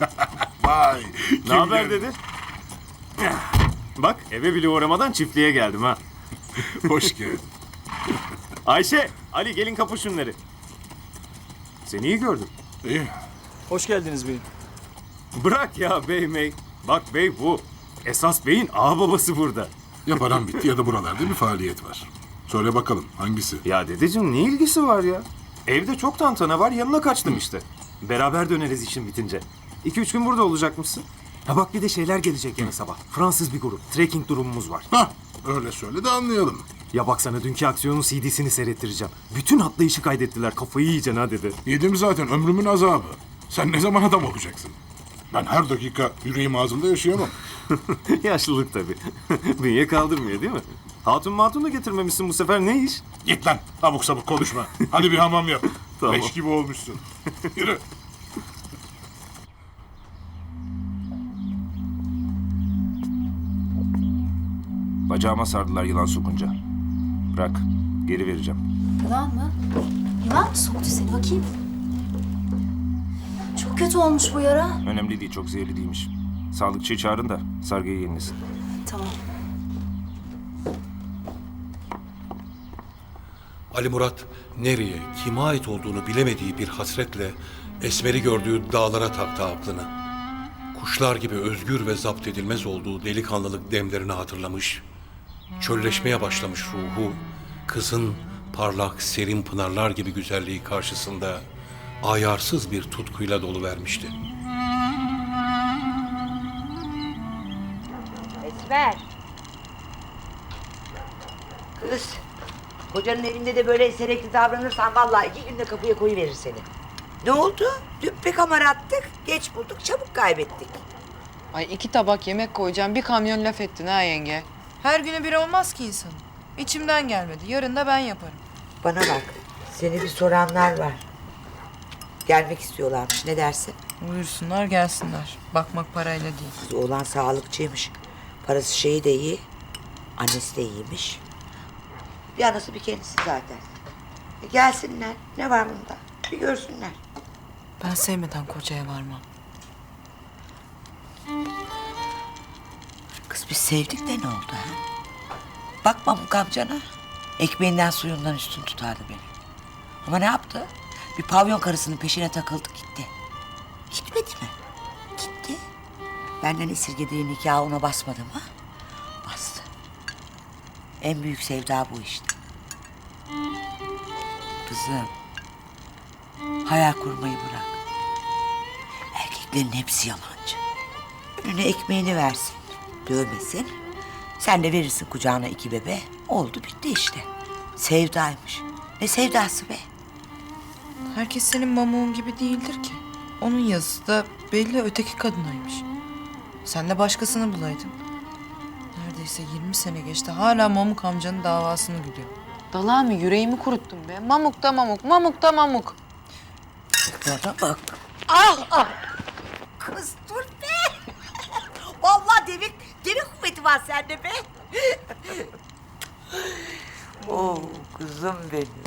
Vay. Ne haber dedi? Bak eve bile uğramadan çiftliğe geldim ha. Hoş geldin. Ayşe, Ali gelin kapı şunları. Seni iyi gördüm. İyi. Hoş geldiniz beyim. Bırak ya bey mey. Bak bey bu. Esas beyin ağ babası burada. Ya param bitti ya da buralarda bir faaliyet var. Söyle bakalım hangisi? Ya dedeciğim ne ilgisi var ya? Evde çok tantana var yanına kaçtım işte. Beraber döneriz işin bitince. İki üç gün burada olacakmışsın. Ha bak bir de şeyler gelecek yarın sabah. Fransız bir grup. Trekking durumumuz var. Hah öyle söyle de anlayalım. Ya bak sana dünkü aksiyonun CD'sini seyrettireceğim. Bütün atlayışı kaydettiler. Kafayı yiyeceksin ha dedi. Yedim zaten ömrümün azabı. Sen ne zaman adam olacaksın? Ben her dakika yüreğim ağzımda yaşayamam. Yaşlılık tabii. Bünye kaldırmıyor değil mi? Hatun matun da getirmemişsin bu sefer ne iş? Git lan abuk sabuk konuşma. Hadi bir hamam yap. Tamam. Leş gibi olmuşsun. Yürü. Bacağıma sardılar yılan sokunca. Bırak, geri vereceğim. Yılan mı? Yılan mı soktu seni bakayım? Çok kötü olmuş bu yara. Önemli değil, çok zehirli değilmiş. Sağlıkçıyı çağırın da sargıyı yenilesin. Tamam. Ali Murat nereye, kime ait olduğunu bilemediği bir hasretle Esmer'i gördüğü dağlara taktı aklını. Kuşlar gibi özgür ve zapt edilmez olduğu delikanlılık demlerini hatırlamış. Çölleşmeye başlamış ruhu, kızın parlak, serin pınarlar gibi güzelliği karşısında ayarsız bir tutkuyla dolu vermişti. Esmer. Kız. Kocanın evinde de böyle eserekli davranırsan vallahi iki günde kapıya koyuverir seni. Ne oldu? Dün pek attık, geç bulduk, çabuk kaybettik. Ay iki tabak yemek koyacağım. Bir kamyon laf ettin ha yenge. Her günü bir olmaz ki insanın. İçimden gelmedi. Yarın da ben yaparım. Bana bak, seni bir soranlar var. Gelmek istiyorlarmış, ne dersin? Buyursunlar gelsinler. Bakmak parayla değil. Kız oğlan sağlıkçıymış. Parası şeyi de iyi, annesi de iyiymiş. Bir anası bir kendisi zaten. E gelsinler, ne var bunda? Bir görsünler. Ben sevmeden kocaya varmam. Kız biz sevdik de ne oldu ha? Bakma Muk amcana. Ekmeğinden suyundan üstün tutardı beni. Ama ne yaptı? Bir pavyon karısının peşine takıldı gitti. Gitmedi mi? Gitti. Benden esirgediği nikahı ona basmadı mı? En büyük sevda bu işte. Kızım. Hayal kurmayı bırak. Erkeklerin hepsi yalancı. Önüne ekmeğini versin. Dövmesin. Sen de verirsin kucağına iki bebe. Oldu bitti işte. Sevdaymış. Ne sevdası be? Herkes senin mamuğun gibi değildir ki. Onun yazısı da belli öteki kadınaymış. Sen de başkasını bulaydın. Neredeyse 20 sene geçti. Hala Mamuk amcanın davasını güdüyor. Dalağımı yüreğimi kuruttun be. Mamuk da mamuk, mamuk da mamuk. Bana bak. Ah ah. Kız dur be. Vallahi devik, devik kuvveti var sende be. oh kızım benim.